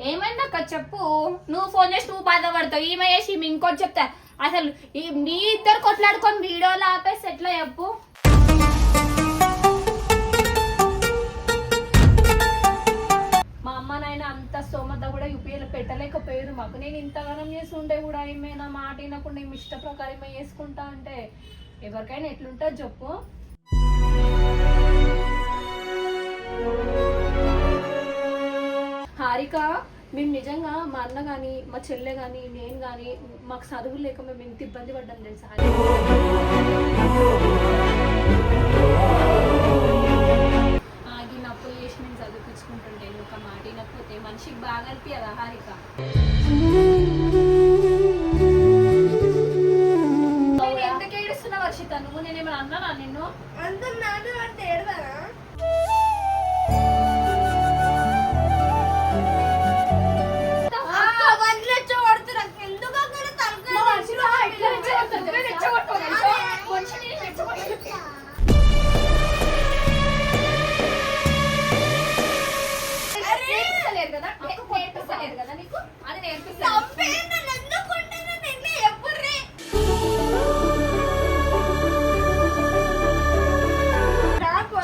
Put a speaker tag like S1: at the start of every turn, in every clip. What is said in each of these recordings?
S1: ఏమైందక్క చెప్పు? నువ్వు ఫోన్ చేసి నువ్వు బాధపడతావు. ఈమె చేసి ఈమె ఇంకోటి చెప్తా. అసలు ఈ మీ ఇద్దరు కొట్లాడుకొని వీడియోలు ఆపేసి ఎట్లా చెప్పు? మా అమ్మ నాయన అంత స్తోమత కూడా యూపీఎల్ పెట్టలేకపోయారు. మాకు నేను ఇంతగానం చేసి ఉండే కూడా ఏమైనా మాట వినకుండా ఏమి ఇష్ట ప్రకారం చేసుకుంటా అంటే ఎవరికైనా ఎట్లుంటుందో చెప్పు. హారిక మేము నిజంగా మా అన్న కానీ మా చెల్లె కానీ నేను కానీ మాకు చదువులు లేక మేము ఎంత ఇబ్బంది పడ్డాం తెలుసా?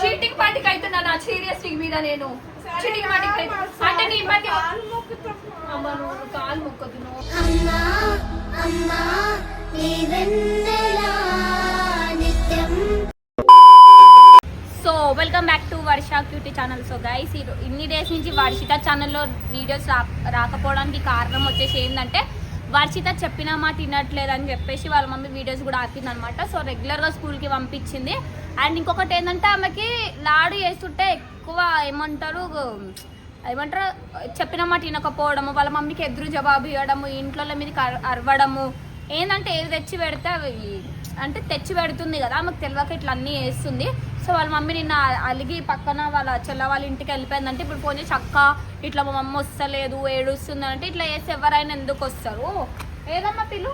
S1: చీటింగ్ పాటికి అవుతున్నా నా సీరియస్ మీద నేను. చీటింగ్ పాటికి. అంటే నీ పాటి అమ్మ నువ్వు కాలు మొక్కదు నువ్వు.
S2: అమ్మా అమ్మా నీ వెన్నెలా నిత్యం
S1: welcome back to Varsha cutie channel. So guys ఇన్ని డేస్ నుంచి వర్షిత ఛానల్లో వీడియోస్ రా రాకపోవడానికి కారణం వచ్చేసి ఏంటంటే వర్షిత చెప్పిన మాట తినట్లేదు అని చెప్పేసి వాళ్ళ మమ్మీ వీడియోస్ కూడా ఆపిందనమాట సో రెగ్యులర్గా స్కూల్కి పంపించింది. అండ్ ఇంకొకటి ఏంటంటే ఆమెకి లాడు చేస్తుంటే ఎక్కువ ఏమంటారు ఏమంటారు చెప్పిన తినకపోవడము వాళ్ళ మమ్మీకి ఎదురు జవాబు ఇవ్వడము ఇంట్లో మీదకి అరవడము ఏంటంటే ఏది తెచ్చి పెడితే అవి అంటే తెచ్చి పెడుతుంది కదా ఆమెకు తెలియక ఇట్లా అన్నీ వేస్తుంది. సో వాళ్ళ మమ్మీ నిన్న అలిగి పక్కన వాళ్ళ చెల్ల వాళ్ళ ఇంటికి వెళ్ళిపోయిందంటే ఇప్పుడు ఫోన్ చేసి అక్క ఇట్లా మా మమ్మీ వస్తలేదు ఏడుస్తుంది అంటే ఇట్లా వేసి ఎవరైనా ఎందుకు వస్తారు? ఏదమ్మా పిల్లు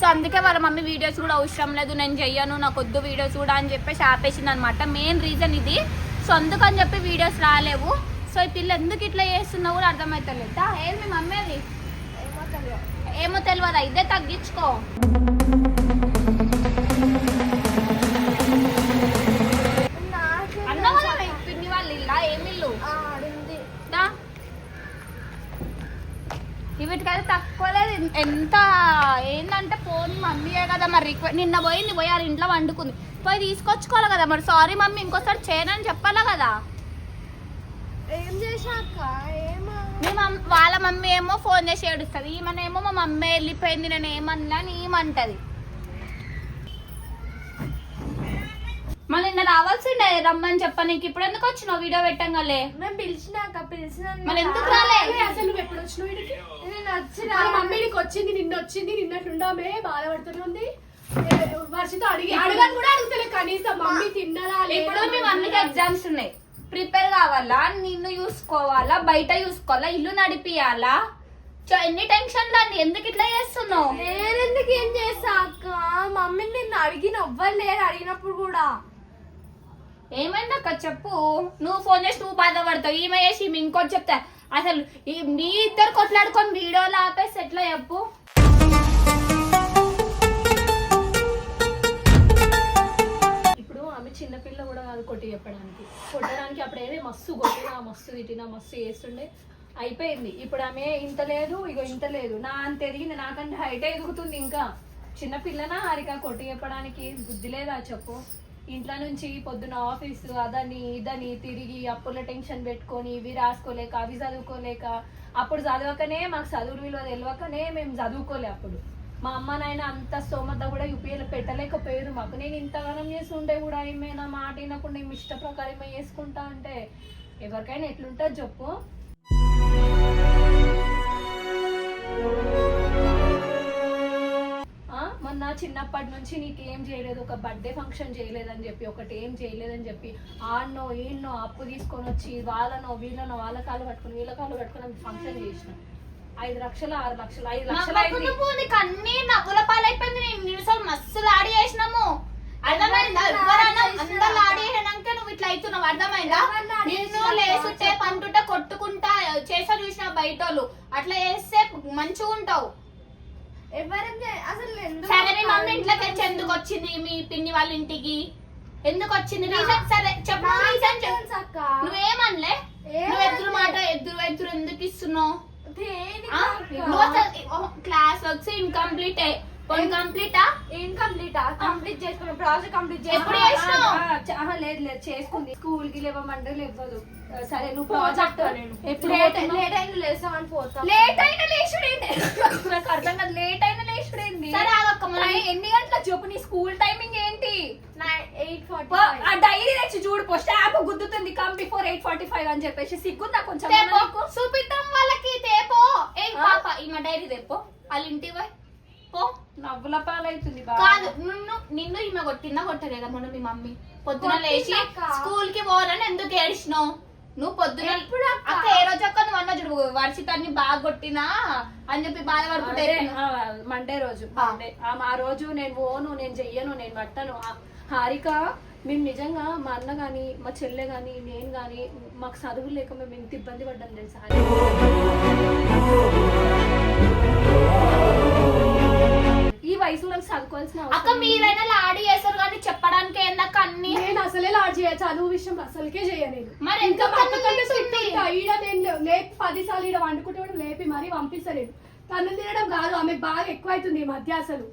S1: సో అందుకే వాళ్ళ మమ్మీ వీడియోస్ కూడా అవసరం లేదు నేను చెయ్యను నాకు వద్దు వీడియోస్ కూడా అని చెప్పేసి ఆపేసింది అనమాట మెయిన్ రీజన్ ఇది. సో అందుకని చెప్పి వీడియోస్ రాలేవు. సో ఈ పిల్ల ఎందుకు ఇట్లా చేస్తున్నా కూడా అర్థమవుతలేదా ఏది మీ మమ్మీ అది? ఏమో తెలియదు ఇదే తగ్గించుకో. పిన్ని వాళ్ళ ఇల్లా. వీటికైతే తక్కువ లేదు. ఎంత ఏంటంటే ఫోన్ మమ్మీయే కదా మరి రిక్వెస్ట్ నిన్న పోయింది పోయి వాళ్ళ ఇంట్లో వండుకుంది. పోయి తీసుకొచ్చుకోవాలి కదా మరి. సారీ మమ్మీ ఇంకోసారి చేయనని చెప్పాలా కదా?
S3: ఏం చేశాక
S1: మీ మమ్ వాళ్ళ మమ్మీ ఏమో ఫోన్ చేసి ఏడుస్తుంది. ఈమెనేమో మా మమ్మీ వెళ్ళిపోయింది నేను ఏమన్నా అని ఈమంటది మళ్ళీ నిన్న రావాల్సిండే రమ్మని చెప్ప నీకు ఇప్పుడు ఎందుకు వచ్చినావు వీడియో పెట్టంగాలే?
S3: మేము పిలిచినాక పిలిచిన
S1: మళ్ళీ ఎందుకు రాలే?
S4: అసలు నువ్వు ఎప్పుడు వచ్చినావు వీడికి?
S3: నేను వచ్చిన
S4: మమ్మీ నీకు వచ్చింది నిన్న వచ్చింది నిన్నట్లుండామే బాధపడుతుంది వర్షిత అడిగి అడగని కూడా అడుగుతలే కనీసం. మమ్మీ తిన్నదా
S1: ఇప్పుడు మీ మమ్మీకి ఎగ్జామ్స్ ఉన్నాయి. ప్రిపేర్ కావాలా? నిన్ను చూసుకోవాలా? బయట చూసుకోవాలా? ఇల్లు నడిపియాలా? చో, ఎన్ని టెన్షన్ దాన్ని ఎందుకు ఇట్లా చేస్తున్నావు?
S3: నేనెందుకు ఏం చేసా అక్క? మమ్మీని నిన్ను అడిగిన లేరు అడిగినప్పుడు కూడా.
S1: ఏమైందక్క చెప్పు? నువ్వు ఫోన్ చేసి నువ్వు బాధపడతావు. ఈమె చేసి ఇంకోటి చెప్తా. అసలు ఈ మీ ఇద్దరు కొట్లాడుకొని వీడియోలు ఆపేసి ఎట్లా చెప్పు?
S4: చిన్నపిల్ల కూడా కాదు కొట్టి చెప్పడానికి. కొట్టడానికి అప్పుడు ఏదే మస్తు కొట్టినా మస్తు తిట్టినా మస్తు చేస్తుండే. అయిపోయింది. ఇప్పుడు ఆమె ఇంత లేదు ఇగో ఇంత లేదు. నా అంత ఎదిగింది నాకంటే హైటే ఎదుగుతుంది ఇంకా. చిన్నపిల్లనా హరిక కొట్టి చెప్పడానికి బుద్ధి లేదా చెప్పు. ఇంట్లో నుంచి పొద్దున ఆఫీసు అదని ఇదని తిరిగి అప్పుల టెన్షన్ పెట్టుకొని ఇవి రాసుకోలేక అవి చదువుకోలేక అప్పుడు చదవకనే మాకు చదువు విలువ తెలియకనే మేము చదువుకోలే అప్పుడు. మా అమ్మ నాయన అంత స్తోమత కూడా యూపీఎల్ పెట్టలేకపోయారు. మాకు నేను ఇంతగానం చేసి ఉండే కూడా ఏమైనా మాట వినకుండా ఏమి ఇష్ట ప్రకారం చేసుకుంటా అంటే ఎవరికైనా ఎట్లుంటా చెప్పు. ఆ, మొన్న చిన్నప్పటి నుంచి నీకు ఏం చేయలేదు ఒక బర్త్డే ఫంక్షన్ చేయలేదని చెప్పి ఒకటి ఏం చేయలేదని చెప్పి ఆడనో ఈయన్నో అప్పు తీసుకొని వచ్చి వాళ్ళనో వీళ్ళనో వాళ్ళ కాళ్ళు పట్టుకుని వీళ్ళ కాళ్ళు పట్టుకుని ఫంక్షన్ చేసినాం ఐదు లక్షలు ఆరు లక్షలు ఐదు లక్షలు అయింది.
S1: నీకు అన్ని నవ్వుల పాలైపోయింది. నేను నిమిషాలు మస్తు లాడి చేసినాము. అర్థమైందా? ఎవరైనా అందరు ఆడేయడానికే నువ్వు ఇట్లా అవుతున్నావు అర్థమైందా? నిన్ను లేసుంటే
S3: చెప్పు.
S1: పంటుంటే కొట్టుకుంటా చేసా చూసిన బయట వాళ్ళు అట్లా చేస్తే మంచిగా ఉంటావు.
S3: ఎవరైనా అసలు ఎందుకు
S1: సరే మీ మమ్మీ
S3: అక్క?
S1: ఇంట్లోకి వచ్చి ఎందుకు వచ్చింది మీ పిన్ని వాళ్ళ ఇంటికి? ఎందుకు వచ్చింది? రీజన్ సరే చెప్పు
S3: నాకు
S1: రీజన్ చెప్పు.
S3: తెలుసు అక్క.
S1: నువ్వేమనలే. నువ్వు ఎదురు మాట ఎదురు ఎదురు ఎందుకు ఇస్తున్నావు? క్లాస్ వచ్చి ఇన్కంప్లీట్ కంప్లీటా
S3: ఇన్కంప్లీట్ కంప్లీట్ చేసుకున్నా ప్రాజెక్ట్ కంప్లీట్
S1: ఎప్పుడు
S3: చేసుకున్నా
S1: చేసినావు?
S4: ఆ, చ- ఆహా, లేదు లేదు చేసుకుంది. స్కూల్కి లేవమంటే లేవదు. సరే నువ్వు
S3: ప్రాజెక్ట్
S4: ఎప్పుడు
S3: లేట్ అయింది లేసామని పోతాం.
S4: లేట్ అయిన లేచుడేంటి నాకు అర్థం కాదు. లేట్ అయిన లేచుడేంటి
S1: సరే మనం
S4: టైం ఎన్ని గంటలకు చెప్పు నీ స్కూల్ టైమింగ్ ఏంటి?
S3: ఎయిట్ ఫార్టీ
S4: ఆ డైరీ తెచ్చి చూడు పో stop గుద్దుతుంది. Come before eight forty five అని చెప్పేసి. సిగ్గుందా కొంచెం?
S1: చూపిద్దాం వాళ్ళకి? పాప ఈమె డైరీ తెప్పో. వాళ్ళ పోయి పో.
S4: నవ్వుల పాలైతుంది.
S1: కాదు నిన్ను నిన్ను ఈమె కొట్టిందా కొట్టలేదా? మొన్న మీ మమ్మీ పొద్దున లేచి. స్కూల్కి పోవాలని ఎందుకు ఏడిచినావు? నువ్వు పొద్దున
S3: ఎప్పుడు అక్క?
S1: ఏ రోజు అక్క? నువ్వు అన్న చూడు వర్షితాన్ని బాగా కొట్టినా అని చెప్పి
S4: అదే, ఆ, మండే రోజు
S1: ఆ.
S4: రోజు నేను పోను నేను చెయ్యను నేను పట్టను. హారిక మేము నిజంగా మా అన్న గాని మా చెల్లె గాని నేను గాని మాకు చదువులు లేక మేము ఇంత ఇబ్బంది పడ్డాం తెలుసా వయసులో చదువుకోవాల్సిన
S1: అక్క మీరైనా లాడి చేస్తారు కానీ చెప్పడానికి ఏందక్క అన్ని?
S5: నేను అసలే లాడ్ చేయ చదువు విషయం అసలుకే చేయలేదు
S1: మరి
S5: ఇంకా
S1: ఎందుకు
S5: మా అక్క కంటే
S1: తను
S5: strict ఉంటా. ఈడ నేను లేపి పది సార్లు ఈడ వండుకుంటే కూడా లేపి మరీ పంపిస్తలేదు. తను తినడం కాదు ఆమె బాగా ఎక్కువ అవుతుంది ఈ మధ్య అసలు.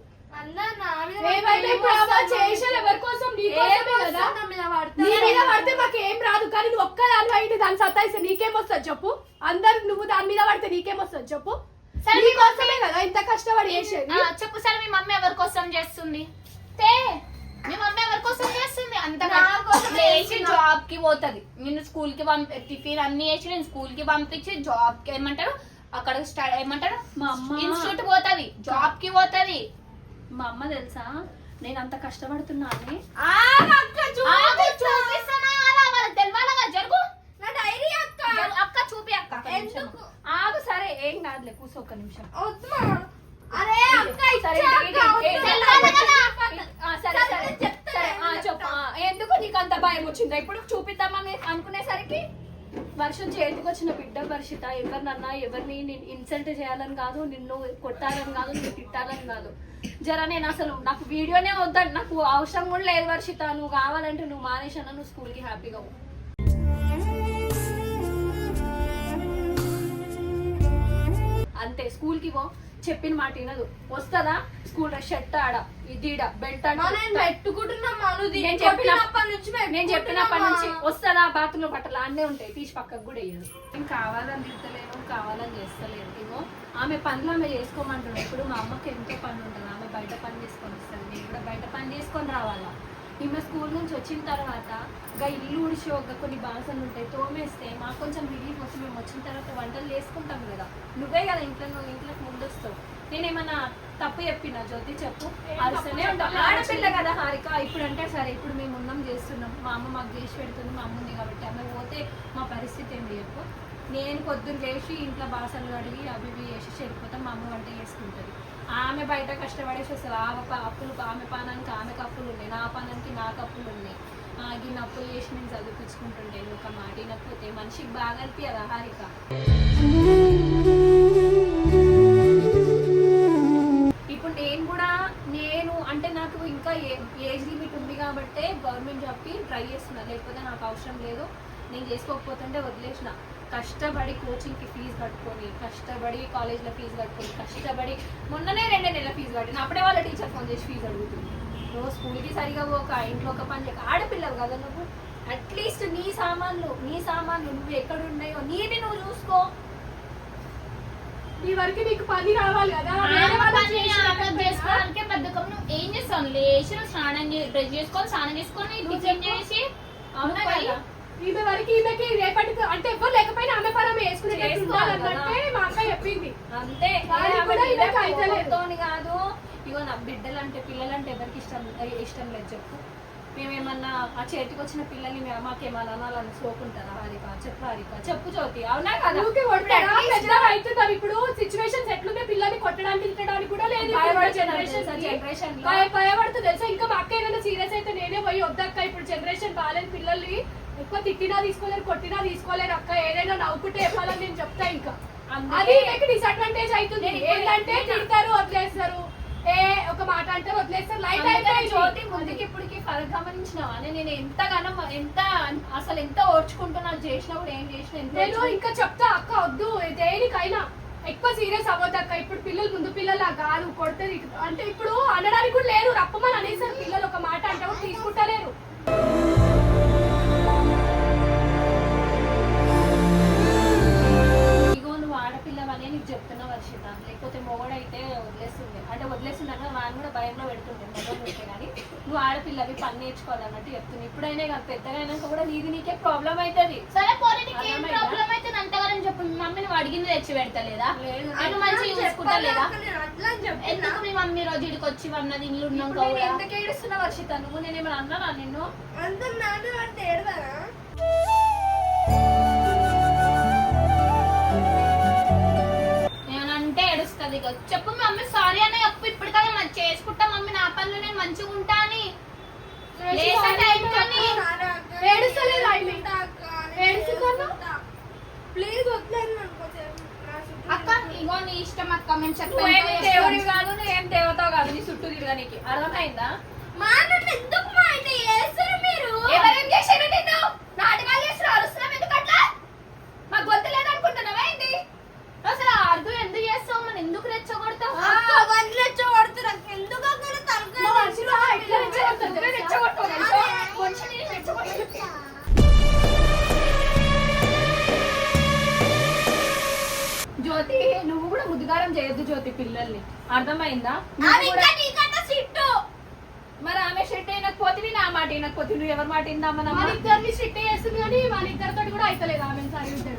S5: మాకు రాదు. కానీ నువ్వు ఒక్క దాని అయితే దాన్ని సత్తాయిస్తే నీకేమొస్తుంది చెప్పు? అందరు నువ్వు దాని మీద పడితే నీకేమొస్తుంది చెప్పు?
S1: సరే,
S5: నీ కోసమే కదా? ఇంత కష్టపడి చేసేది?
S1: చెప్పు సరే మీ మమ్మీ ఎవరి కోసం చేస్తుంది? తే. మీ మమ్మీ ఎవరి కోసం చేస్తుంది? అంత
S3: నా కోసం
S1: లేచి. జాబ్కి పోతది. నిన్ను స్కూల్కి పంపి టిఫిన్ అన్ని చేసి నేను స్కూల్కి పంపించి జాబ్కి ఏమంటారు? అక్కడ ఏమంటారు?
S4: మా అమ్మ
S1: ఇన్స్టిట్యూట్ పోతది జాబ్కి పోతది.
S4: మా అమ్మ తెలుసా? నేను అంత కష్టపడుతున్నా అని
S3: ఆగు అక్క చూడు.
S1: ఆగు, చూపిస్తానా కదా వాళ్ళకి తెలవాలగా జరుగు
S3: నా డైరీ అక్క
S1: జరుగు. అక్క చూపి అక్క ఒక్క నిమిషం.
S4: ఆగు సరే ఏం కాదులే కూర్చో ఒక్క నిమిషం.
S3: అరే అక్క
S4: సరే, ఎందుకు నీకు అంత భయం వచ్చిందా? ఇప్పుడు చూపిద్దామని అనుకునేసరికి? వర్షం చేతికి వచ్చిన బిడ్డ వర్షిత ఎవరినన్నా ఎవరిని నేను ఇన్సల్ట్ చేయాలని కాదు నిన్ను కొట్టాలని కాదు నిన్ను తిట్టాలని కాదు. జర నేను అసలు నాకు వీడియోనే వద్దని నాకు అవసరం కూడా లేదు వర్షిత. నువ్వు కావాలంటే నువ్వు మానేసాను నువ్వు స్కూల్కి హ్యాపీగా అంతే స్కూల్కి పో. చెప్పిన మాట వినదు. వస్తుందా? స్కూల్ షర్ట్ ఆడ ఇది ఈడ, బెల్ట్
S3: నేను
S4: చెప్పినప్పటి నుంచి? వస్తుందా? బాత్రూమ్లో బట్టలు అన్నీ ఉంటాయి తీసి పక్కకు కూడా వేయదు నేను కావాలని తింటలేను కావాలని చేస్తలేను. ఇగో ఆమె పనులు ఆమె చేసుకోమంటున్నాను ఇప్పుడు మా అమ్మకి ఎంతో పని ఉంటుంది. ఆమె బయట పని చేసుకొని వస్తుంది. నేను కూడా బయట పని చేసుకొని రావాలా? ఈమె స్కూల్ నుంచి వచ్చిన తర్వాత ఇంకా ఇల్లు ఉడిచి ఒక కొన్ని బాసనలు ఉంటాయి తోమేస్తే మాకు కొంచెం రిలీఫ్ వచ్చి మేము వచ్చిన తర్వాత వంటలు చేసుకుంటాం కదా. నువ్వే కదా ఇంట్లో నువ్వు ఇంట్లోకి ముందు వస్తావు నేనేమన్నా తప్పు చెప్పినా జ్యోతి చెప్పు. అరుసనే ఉంటావు ఆడపిల్ల కదా హారిక. ఇప్పుడు అంటే సరే ఇప్పుడు మేము ఉన్నాం చేస్తున్నాం. మా అమ్మ మాకు చేసి పెడుతుంది మా అమ్మ ఉంది కాబట్టి ఆమె పోతే మా పరిస్థితి ఏంటి చెప్పు. నేను పొద్దున్న లేచి ఇంట్లో బాసనలు కడిగి అవి ఇవి వేసి చెడిపోతాం మా అమ్మ వంట చేసుకుంటుంది. ఆమె బయట కష్టపడేసి వస్తుంది. ఆమె అప్పులు ఆమె పానానికి ఆమె కప్పులు ఉన్నాయి. నా పానానికి నా కప్పులు ఉన్నాయి. ఆగి నప్పులు చేసి నేను చదివించుకుంటుంటే ఒక మాట వినకపోతే మనిషికి బాగా అనిపించదు హారిక? ఇప్పుడు నేను కూడా నేను అంటే నాకు ఇంకా ఏజ్ లిమిట్ ఉంది కాబట్టి గవర్నమెంట్ జాబ్కి ట్రై చేస్తున్నా. లేకపోతే నాకు అవసరం లేదు. నేను చేసుకోకపోతుంటే వదిలేసిన. కష్టపడి కోచింగ్కి ఫీజు కట్టుకొని కష్టపడి కాలేజ్లో ఫీజు కట్టుకొని కష్టపడి మొన్ననే రెండే నెలల ఫీజు కట్టిన అప్పుడే వాళ్ళ టీచర్ ఫోన్ చేసి ఫీజు అడుగుతుంది. నువ్వు స్కూల్కి సరిగా పోక ఇంట్లో ఒక పని చేయక ఆడపిల్లవు కదా నువ్వు? అట్లీస్ట్ నీ సామాన్లు నీ సామాన్లు నువ్వు ఎక్కడ ఉన్నాయో నీది నువ్వు చూసుకో.
S5: నీ వరకు నీకు పని రావాలి కదా?
S1: నువ్వు ఏం చేస్తావు? లేచి స్నానం బ్రష్ చేసుకొని స్నానం చేసుకొని టిఫిన్ చేసి
S4: అవునా కదా?
S5: ఈమె వరకు ఈమెకి రేపటికి అంటే ఎవరు లేకపోయినా ఆమె పని ఆమె వేసుకునేటట్టు
S4: చేసుకోవాలి
S5: ఉండాలన్నట్టే మా అక్క చెప్పింది.
S4: అంతే. కాదు. ఇగో నా బిడ్డలు అంటే పిల్లలు అంటే ఎవరికి ఇష్టం ఇష్టం లేదు చెప్పు. మేమేమన్నా ఆ చేతికి వచ్చిన పిల్లల్ని మేము మాకేమన్నా అనాలని సోకుంటారా? హారిక చెప్పు హారిక చెప్పు జ్యోతి. అవునా కదా?
S5: అవుతున్నారు ఇప్పుడు సిచ్యువేషన్స్ ఎట్లుంటే పిల్లల్ని కొట్టడం కొట్టడానికి తిట్టడానికి కూడా లేదు జనరేషన్? భయపడుతుంది తెలుసా ఇంకా మా అక్క ఏదైనా సీరియస్ అయితే నేనే పోయి వద్దక్క ఇప్పుడు జనరేషన్ బాగాలేదు పిల్లల్ని ఎక్కువ తిట్టినా తీసుకోలేరు కొట్టినా తీసుకోలేరు అక్క. ఏదైనా నవ్వుకుంటే చెప్పాలని నేను చెప్తా ఇంకా. అది మీకు డిసడ్వాంటేజ్ అవుతుంది. ఏంటంటే. తిడతారు వదిలేస్తారు. ఏ ఒక మాట అంటే వదిలేస్తారు. లైట్ అయిపోయింది
S4: జ్యోతి ముందుకి ఇప్పటికి గమనించినావా? నేను ఎంతగానో ఎంత అసలు ఎంత ఓర్చుకుంటున్నా చేసినా కూడా ఏం చేసినా
S5: నేను. ఇంకా చెప్తా అక్క వద్దు. దేనికైనా ఎక్కువ సీరియస్ అవ్వద్దు అక్క. ఇప్పుడు పిల్లలు ముందు పిల్లలు కాదు కొడితే అంటే ఇప్పుడు అనడానికి కూడా లేరు. రప్పమని అనేసారు పిల్లలు. ఒక మాట అంటే కూడా తీసుకుంటలేరు.
S4: నీకు చెప్తున్నా వర్షిత. లేకపోతే మొగడైతే వదిలేస్తుంది అంటే వదిలేస్తుంది అంటే వాడిని కూడా భయంలో పెడుతుంది మొగడు ఉంటే కానీ నువ్వు ఆడపిల్లవి పని నేర్చుకోవాలన్నట్టు చెప్తుంది. ఇప్పుడైనా కాదు పెద్దగా అయినాక కూడా నీది నీకే ప్రాబ్లం అవుతుంది
S1: సరే పోనీ నీకు ఏం
S4: అర్థమైందా?
S1: ప్రాబ్లం అయితే అంతగానని చెప్పు మీ మమ్మీ నువ్వు అడిగింది తెచ్చి పెడతలేదా?
S4: లేదు.
S1: అటు మంచిగా చూసుకుంటా లేదా. ఎందుకు మీ మమ్మీ రోజు ఇడికి వచ్చి వన్నది ఇల్లు ఉన్నాం
S4: నేను ఎందుకు ఏడుస్తున్నా వర్షిత? నువ్వు నేనేమైనా అన్నానా నిన్ను?
S3: అంటే ఏడవరా?
S1: మేము
S4: నువ్వేం దేవుడి
S1: చెప్పాను?
S4: కాదు నువ్వేం దేవతో కాదు నీ చుట్టూ తిరగనికి. అర్థమైందా? జ్యోతి పిల్లల్ని. అర్థమైందా? మరి ఆమె షెట్ అయినకపోతే నా మాట అయినకపోతే నువ్వు ఎవరి మాట
S5: మన
S4: ఇందామన్నా
S5: ఇద్దరిని స్ట్రిక్ట్ చేస్తుంది కానీ మన ఇద్దరితో కూడా అయితలేదు ఆమె సరి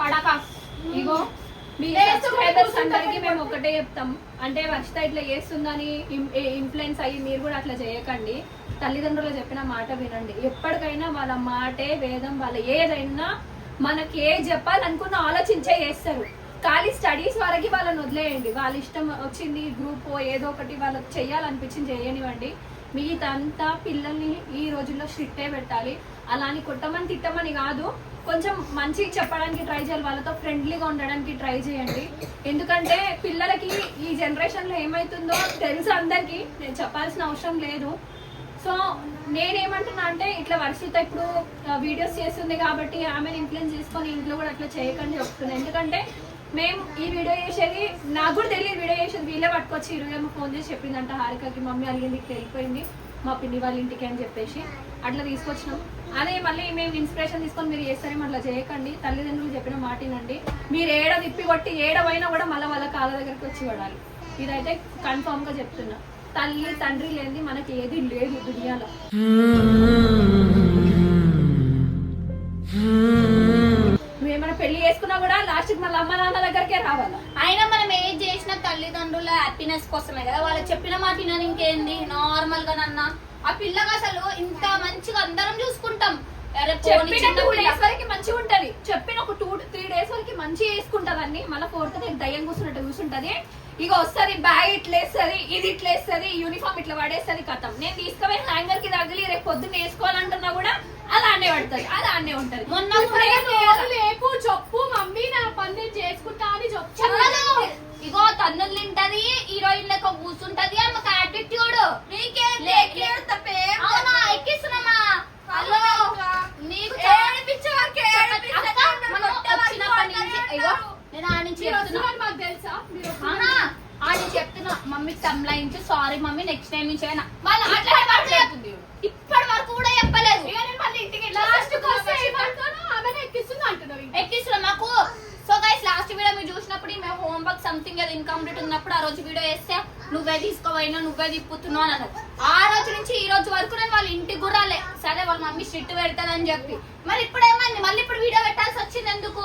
S4: పడక. ఇగో మీ
S5: లేదు,
S4: సబ్స్క్రైబర్స్
S5: కూర్చుంటే
S4: అందరికి మేము ఒకటే చెప్తాం. అంటే వర్షిత ఇట్లా చేస్తుందని ఇన్ఫ్లుయెన్స్ అయ్యి మీరు కూడా అట్లా చేయకండి. తల్లిదండ్రులు చెప్పిన మాట వినండి. ఎప్పటికైనా వాళ్ళ మాటే వేదం వాళ్ళ ఏదైనా మనకి ఏ చెప్పాలనుకున్న ఆలోచించే చేస్తారు. ఖాళీ స్టడీస్ వరకు వాళ్ళని వదిలేయండి. వాళ్ళ ఇష్టం వచ్చింది గ్రూప్ ఏదో ఒకటి వాళ్ళకి చేయాలనిపించింది చేయనివ్వండి. మిగతా పిల్లల్ని ఈ రోజుల్లో స్ట్రిక్టే పెట్టాలి. అలా అని కొట్టమని తిట్టమని కాదు కొంచెం మంచిగా చెప్పడానికి ట్రై చేయాలి. వాళ్ళతో ఫ్రెండ్లీగా ఉండడానికి ట్రై చేయండి. ఎందుకంటే పిల్లలకి ఈ జనరేషన్లో ఏమవుతుందో తెలుసు అందరికీ. నేను చెప్పాల్సిన అవసరం లేదు. సో నేనేమంటున్నా అంటే ఇట్లా వర్షిత ఇప్పుడు వీడియోస్ చేస్తుంది కాబట్టి ఆమెను ఇన్ఫ్లుయెన్స్ చేసుకొని ఇంట్లో కూడా అట్లా చేయకండి చెప్తున్నాను ఎందుకంటే మేము ఈ వీడియో చేసేది నాకు కూడా తెలియదు వీడియో చేసేది వీళ్ళే పట్టుకొచ్చి ఈరోజు ఏమో ఫోన్ చేసి చెప్పిందంట హారికకి మమ్మీ అడిగింది ఇక్కడ వెళ్ళిపోయింది మా పిన్ని వాళ్ళ ఇంటికి అని చెప్పేసి. అట్లా తీసుకొచ్చినాం. అదే మళ్ళీ మేము ఇన్స్పిరేషన్ తీసుకొని మీరు చేస్తారేమో అట్లా చేయకండి. తల్లిదండ్రులు చెప్పిన మాటినండి మీరు ఏడ తిప్పి కొట్టి ఏడవైనా కూడా మళ్ళీ వాళ్ళ కాళ్ళ దగ్గరికి వచ్చి పడాలి. ఇదైతే కన్ఫామ్గా చెప్తున్నా. తల్లి తండ్రి లేనిది మనకి ఏది లేదు దునియాలో. Hmm. Hmm. నువ్వేమైనా పెళ్ళి చేసుకున్నా కూడా లాస్ట్ మళ్ళీ అమ్మ నాన్న దగ్గరకే రావాలా?
S1: అయినా మనం ఏం చేసిన తల్లిదండ్రుల హ్యాపీనెస్ కోసమే కదా. వాళ్ళు చెప్పిన మాట వినని ఇంకేంది? నార్మల్గా నన్న. ఆ పిల్లగా అసలు ఇంత మంచిగా అందరం చూసుకుంటాం.
S4: చెప్పిన టూ. డేస్ వరకు మంచిగా ఉంటది. చెప్పిన ఒక టూ త్రీ డేస్ వరకు మంచిగా వేసుకుంటది మళ్ళీ ఫోర్త్ దయ్యం కూర్చున్నట్టు కూర్చుంటది. ఇక వస్తుంది బ్యాగ్ ఇట్లా వేస్తుంది ఇది ఇట్లా వేస్తుంది యూనిఫామ్ ఇట్లా పడేస్తుంది కథం. నేను తీసుకుపోయిన హ్యాంగర్కి తగిలి రేపు పొద్దున్న వేసుకోవాలంటున్నా కూడా అలానే పడుతుంది అలానే ఉంటది.
S1: మొన్న?
S5: లేపు చెప్పు మమ్మీ నా పని చేసుకుంటా అని చెప్పు.
S1: ఇగో తన్నులు తింటది హీరోయిన్ లెక్క కూర్చుంటది ఆమెకు యాటిట్యూడ్
S3: నీకేం
S1: లే-
S3: లేకేడు తప్పే
S1: అవునా? ఎక్కిస్తున్నామా? హలో? నీకు
S3: ఏడిపించే వరకు ఏడిపించే
S1: అక్క, మనం వచ్చినప్పటి నుంచి ఇగో నేను ఆ నుంచి
S5: మీరు
S1: చెప్తున్నా
S5: వస్తున్నారని మాకు తెలుసా మీరు
S1: అవునా అది చెప్తున్నా మమ్మీ సంలాయించి సారీ మమ్మీ నెక్స్ట్ టైం నుంచి అయినా. వాళ్ళు మాట్లాడుతుంది ఇప్పటి వరకు కూడా చెప్పలేదు.
S5: లాస్ట్.
S1: ఎక్కిస్తున్నా మాకు. సో గైస్ లాస్ట్ వీడియో మీరు చూసినప్పుడు మేము హోంవర్క్ సంథింగ్ ఏదో ఇన్కంప్లీట్ ఉన్నప్పుడు ఆ రోజు వీడియో వేస్తే నువ్వే తీసుకోపోయినా నువ్వే తిప్పుతున్నావు అని అన్నారు ఆ రోజు నుంచి ఈ రోజు వరకు నేను వాళ్ళ ఇంటికి కూడా రాలే. సరే వాళ్ళ మమ్మీ స్ట్రిక్ట్ పెడతానని చెప్పి. మరి ఇప్పుడు ఏమైంది? మళ్ళీ ఇప్పుడు వీడియో పెట్టాల్సి వచ్చింది ఎందుకు?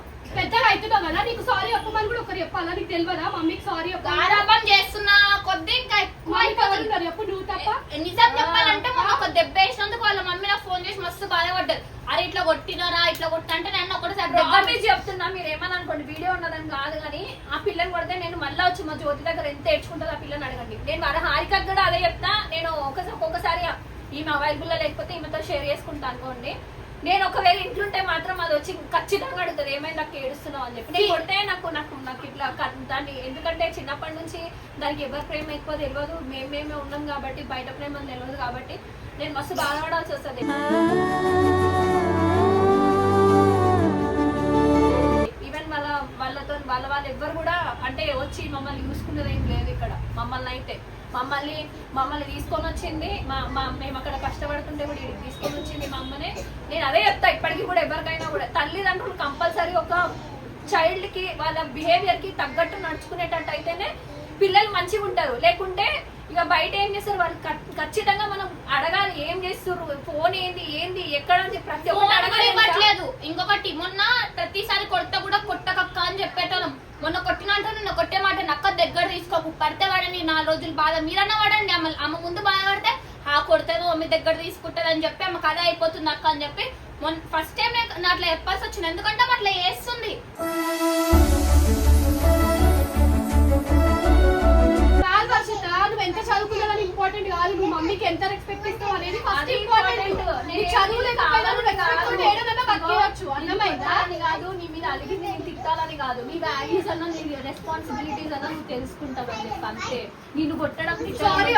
S1: పెద్దగా అవుతున్నావు కదా నీకు సారీ చెప్పమని కూడా ఒకరు చెప్పాలా? నీకు తెలియదా? మమ్మీకి సారీ గారాబం చేస్తున్నా కొద్ది ఇంకా ఎక్కువ అయిపోతున్నారు ఎప్పుడు నువ్వు తప్ప?
S3: నిజం చెప్పాలంటే మా
S5: ఒక దెబ్బ వేసినందుకు వాళ్ళ మమ్మీ నాకు
S4: ఫోన్ చేసి మస్తు బాధపడ్డారు. అరే ఇట్లా కొట్టినారా ఇట్లా కొట్టంటే నేను ఒకటేసారి దెబ్బ చెప్తున్నా మీరు ఏమని అనుకోండి వీడియో ఉన్నదని కాదు కానీ ఆ పిల్లని కొడితే నేను మళ్ళీ వచ్చి మా జ్యోతి దగ్గర ఎంత ఏడ్చుకుంటుంది ఆ పిల్లని అడగండి. నేను వాళ్ళ హారికకు కూడా అదే చెప్తా నేను ఒకసారి ఒక్కొక్కసారి ఈమె అవైలబుల్ లేకపోతే ఈమెతో షేర్ చేసుకుంటాను అనుకోండి. నేను ఒకవేళ ఇంట్లో ఉంటే మాత్రం అది వచ్చి ఖచ్చితంగా అడుగుతుంది ఏమైనా నాకు ఏడుస్తున్నావు అని చెప్పి. నేను కొడితే నాకు నాకు నాకు ఇట్లా దాన్ని ఎందుకంటే చిన్నప్పటి నుంచి దానికి ఎవరి ప్రేమ ఎక్కువ తెలియదు. మేమేమే మేమే ఉన్నాం కాబట్టి బయట ప్రేమ అని తెలియదు కాబట్టి నేను మస్తు బాధపడాల్సి వస్తుంది. ఈవెన్ వాళ్ళ వాళ్ళతో వాళ్ళ వాళ్ళు ఎవ్వరు కూడా అంటే వచ్చి మమ్మల్ని చూసుకున్నది ఏం లేదు ఇక్కడ మమ్మల్ని అయితే. మమ్మల్ని మమ్మల్ని తీసుకొని వచ్చింది. మా మా మేము అక్కడ కష్టపడుతుంటే కూడా ఇక్కడికి తీసుకొని వచ్చింది మా అమ్మనే. నేను అదే చెప్తా ఇప్పటికీ కూడా ఎవరికైనా కూడా. తల్లిదండ్రులు కంపల్సరీ ఒక చైల్డ్కి వాళ్ళ బిహేవియర్కి తగ్గట్టు నడుచుకునేటట్టు అయితేనే పిల్లలు మంచిగా ఉంటారు. లేకుంటే ఇక బయట ఏం చేస్తారు? వాళ్ళు ఖచ్చితంగా మనం అడగాలి ఏం చేస్తారు ఫోన్ ఏంది? ఏంది? ఎక్కడ ప్రతి ఒక్కటి
S1: ఇంకొకటి మొన్న ప్రతిసారి కొడితే కూడా కొట్టకక్క అని చెప్పేటోళ్ళం మొన్న కొట్టినంటే నిన్న కొట్టే మాట నక్క దగ్గర తీసుకోకు. పడితే వాడని నాలుగు రోజులు బాధ మీరన్నా వాడండి ఆమె ఆమె ముందు బాధపడితే ఆ కొడితే మమ్మీ దగ్గర తీసుకుంటుంది అని చెప్పి ఆమె కథ అయిపోతుంది అక్క అని చెప్పి మొన్న ఫస్ట్ టైం నాకు అట్లా చెప్పాల్సి వచ్చింది. ఎందుకంటే అట్లా
S5: వర్షిత నువ్వు ఎంత ఇంపార్టెంట్ కాదు. నువ్వు మమ్మీకి ఎంత రెస్పెక్ట్ ఇస్తావు అనేది ఫస్ట్ ఇంపార్టెంట్. నీ చదువు లేకపోయినా నువ్వు రెస్పెక్ట్ అర్థమైందా?
S4: కాదు నీ మీద అలిగింది నేను తిట్టాలని కాదు. నీ వాల్యూస్ అన్న నీ రెస్పాన్సిబిలిటీస్ అన్న నువ్వు తెలుసుకుంటావని చెప్పి అంతే. నిన్ను కొట్టడం
S5: సారీ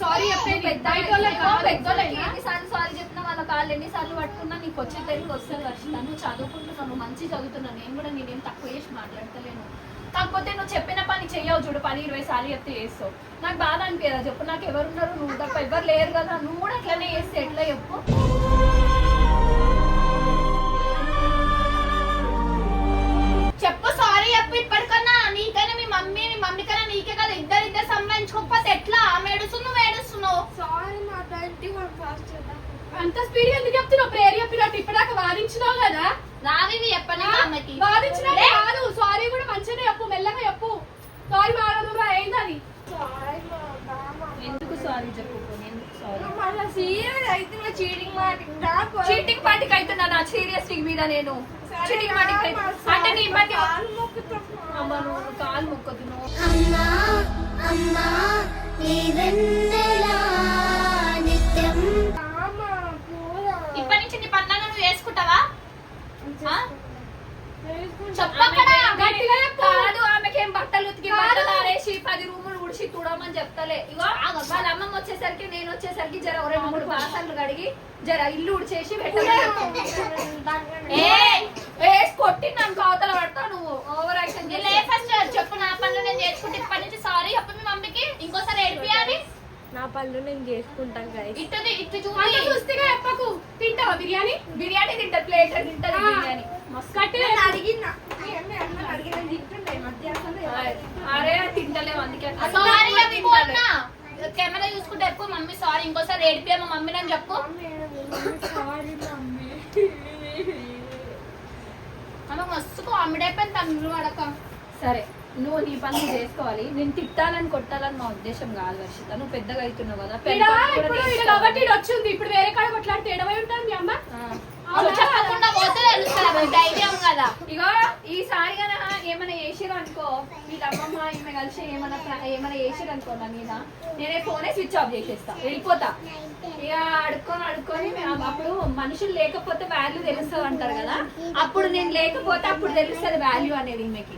S5: సారీ?
S4: ఎన్నిసార్లు చెప్పినా వాళ్ళ కాళ్ళు ఎన్నిసార్లు పట్టుకున్నా నీకు వచ్చే తెలుగు వస్తుంది వర్షిత నువ్వు చదువుకుంటున్నావు మంచి చదువుతున్నావు. నేను కూడా నేనేం తక్కువ చేసి మాట్లాడతలేను. కాకపోతే నువ్వు చెప్పిన పని చెయ్యవు చూడు పని ఇరవై సార్లు చెప్తే చేస్తావు. నాకు బాధ అనిపించదా చెప్పు నాకు ఎవరున్నారు? నువ్వు తప్ప ఎవరు లేరు కదా. నువ్వు కూడా అట్లనే చేస్తే ఎట్లా చెప్పు?
S1: చెప్పు ఇప్పటికన్నా నీకైనా మీ మమ్మీ మీ మమ్మీ కన్నా నీకే కదా ఇద్దరు ఇద్దరు సంబంధించుకోకపోతే ఎట్లా? ఆమె ఏడుస్తు నువ్వు ఏడుస్తున్నావు.
S3: సారీ మా డాడీ వన్ ఫాస్ట్
S5: అంత స్పీడ్ ఎందుకు చెప్తున్నావు? ప్రేర్ చెప్పినట్టు ఇప్పటిదాకా వాదించినావు కదా?
S1: నావి చెప్పని ఆమెకి
S5: వాదించినట్టు కాదు. సారీ కూడా మంచిగానే చెప్పు. మెల్లగా చెప్పు. సారీ వాడదు ఏందని
S3: సారీ మా మామ
S4: ఎందుకు సారీ చెప్పు? ఎందుకు సారీ
S3: మళ్ళీ సీరియస్ అయితే చీటింగ్
S4: చీటింగ్ పార్టీకి అవుతున్నా నా సీరియస్ మీద నేను? చీటింగ్ పార్టీకి అంటే నీ
S3: మొక్కుతున్నా
S4: అమ్మ నువ్వు కాలు మొక్కుతున్నావు
S2: అమ్మా అమ్మా నిత్యం.
S1: ఇప్పటి నుంచి నీ పనులను నువ్వు చేసుకుంటావా ఆ?
S3: వేసుకుంటా.
S1: చెప్పక్కడ
S4: గట్టిగా కాదు ఆమెకేం బట్టలు ఉతికి బట్టలు ఆరేసి పది రూములు ఉడిచి తుడమని చెప్తలే. ఇగో వాళ్ళ అమ్మమ్మ వచ్చేసరికి నేను వచ్చేసరికి జర ఒక రెండు మూడు బాసన్లు కడిగి జర ఇల్లు ఉడిచేసి
S1: ఏయ్!
S4: వేసి కొట్టి నన్ను అవతల పడతా నువ్వు. ఓవర్ యాక్షన్
S1: నేను లే ఫస్ట్ చెప్పు నా పనులు నేను చేసుకుంటే ఇప్పటి నుంచి సారీ చెప్పు మీ మమ్మీకి. ఇంకోసారి ఏడిపియాలి
S3: నా పనులు నేను చేసుకుంటాను గైస్
S1: ఇట్టుది ఇట్టు
S5: అంత
S1: చూసి
S5: సుస్తిగా చెప్పకు. తింటావా బిర్యానీ?
S4: బిర్యానీ తింటా ప్లేట్ తింటది బిర్యానీ.
S3: అడిగిన
S4: అరే తింటలేము అందుకే.
S1: కెమెరా చూసుకుంటే చెప్పు మమ్మీ సారీ. ఇంకోసారి ఏడిపియా మా మమ్మీ అని చెప్పు
S3: సారీ మమ్మీ
S1: ఆమె అయిపోయింది తమిళ వాడక.
S4: సరే నువ్వు నీ పని నువ్వు చేసుకోవాలి. నేను తిట్టాలని కొట్టాలని నా ఉద్దేశం కాదు వర్షిత నువ్వు పెద్దగా అవుతున్నావు కదా పెద్ద కూడా
S5: ఇప్పుడు. కాబట్టి వచ్చింది. ఇప్పుడు వేరే కాడ కొట్లాడితే ఎడవై ఉంటాను మీ అమ్మ
S1: చెప్పకుండా పోతే తెలుస్తుంది ధైర్యం కదా.
S4: ఇగో ఈసారి కనుక ఏమైనా చేసిరు అనుకో మీ అమ్మమ్మ ఈమె కలిసి ఏమైనా ఏమైనా చేసిరు అనుకో నా మీద నేనే ఫోనే స్విచ్ ఆఫ్ చేసేస్తా వెళ్ళిపోతా. ఇక అడుక్కొని అడుక్కొని అప్పుడు మనుషులు లేకపోతే వాల్యూ తెలుస్తుంది అంటారు కదా. అప్పుడు నేను లేకపోతే అప్పుడు తెలుస్తుంది వాల్యూ అనేది ఈమెకి.